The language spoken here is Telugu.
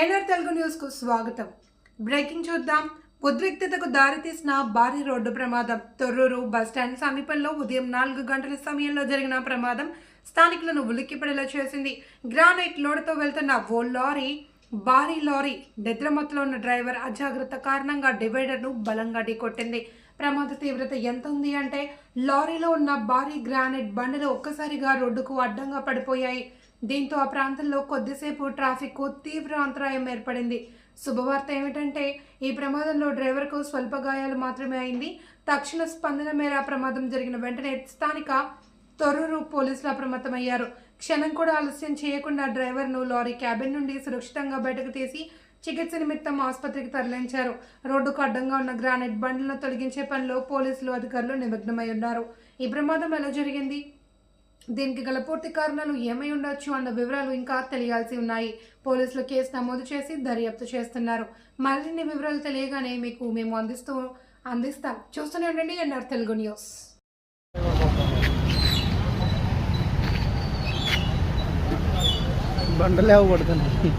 ఎన్ఆర్ తెలుగు న్యూస్కు స్వాగతం. బ్రేకింగ్ చూద్దాం. ఉద్రిక్తతకు దారితీసిన భారీ రోడ్డు ప్రమాదం. తొర్రూరు బస్టాండ్ సమీపంలో ఉదయం నాలుగు గంటల సమయంలో జరిగిన ప్రమాదం స్థానికులను ఉలిక్కిపడేలా చేసింది. గ్రానైట్ లోడ్తో వెళ్తున్న ఓ లారీ భారీ లారీ నిద్రమత్తులో ఉన్న డ్రైవర్ అజాగ్రత్త కారణంగా డివైడర్ను బలంగా ఢీకొట్టింది. ప్రమాద తీవ్రత ఎంత ఉంది అంటే లారీలో ఉన్న భారీ గ్రానైట్ బండలు ఒక్కసారిగా రోడ్డుకు అడ్డంగా పడిపోయాయి. దీంతో ఆ ప్రాంతంలో కొద్దిసేపు ట్రాఫిక్ తీవ్ర అంతరాయం ఏర్పడింది. శుభవార్త ఏమిటంటే ఈ ప్రమాదంలో డ్రైవర్కు స్వల్ప గాయాలు మాత్రమే అయింది. తక్షణ స్పందన మేర ప్రమాదం జరిగిన వెంటనే స్థానిక తొర్రూరు పోలీసులు అప్రమత్తమయ్యారు. క్షణం కూడా ఆలస్యం చేయకుండా డ్రైవర్ను లారీ క్యాబిన్ నుండి సురక్షితంగా బయటకు తీసి చికిత్స నిమిత్తం ఆసుపత్రికి తరలించారు. రోడ్డుకు అడ్డంగా ఉన్న గ్రానైట్ బండ్లను తొలగించే పనిలో పోలీసులు అధికారులు నిమగ్నమై ఉన్నారు. ఈ ప్రమాదం ఎలా జరిగింది? దీనికి గల పూర్తి కారణాలు ఏమై ఉండొచ్చు అన్న వివరాలు ఇంకా తెలియాల్సి ఉన్నాయి. పోలీసులు కేసు నమోదు చేసి దర్యాప్తు చేస్తున్నారు. మరిన్ని వివరాలు తెలియగానే మీకు మేము అందిస్తూ అందిస్తాం. చూస్తూనే ఉండండి ఎన్ఆర్ తెలుగు న్యూస్. బండలేవ పడుతుంది